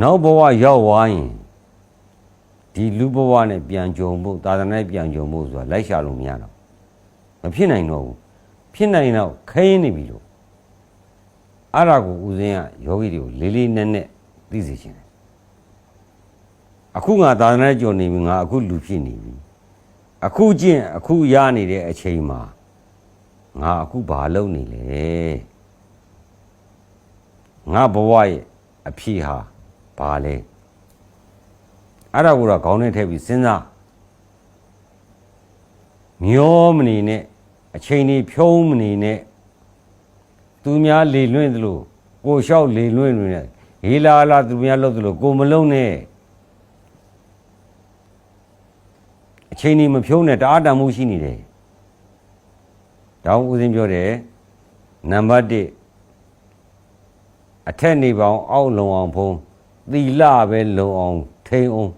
နောက်ဘဝရောက်သွားရင်ဒီလူဘဝနဲ့ပြန်ကြုံဖို့သာသနာ့နဲ့ပြန်ကြုံဖို့ဆိုတာလိုက်ရှာလို့မရတော့မဖြစ်နိုင်တော့ဘူးဖြစ်နိုင်တော့ခင်းနေပြီလို့အဲ့ဒါကိုဦးဇင်းကယောဂီတွေကိုလေးလေးနက်နက်သိစေချင်တယ်အခုငါသာသနာ့ကြုံနေပြီငါအခုလူဖြစ်နေပြီအခုကျင့်အခုရနေတဲ့အချိန်မှာငါအခုဘာလုပ်နေလဲငါဘဝရဲ့အဖြစ်ဟာ ဘာလဲအဲ့ဒါကိုတော့ခေါင်းထဲထည့်ပြီးစဉ်းစားမျောမနေနဲ့အချိန်ကြီးဖြုံးမနေနဲ့သူများလေလွင့်သလိုကိုလျှောက်လေလွင့်နေနဲ့ဟေးလာလာသူများလုပ်သလိုကိုမလုံးနဲ့အချိန်ကြီးမဖြုံးနဲ့တအားတန်မှုရှိနေတယ်တောင်းဦးစင်းပြောတယ်နံပါတ်1အထက်နေပေါင်းအောက်လုံအောင်ဖုံး သီလပဲလုံအောင်ထိန်အောင်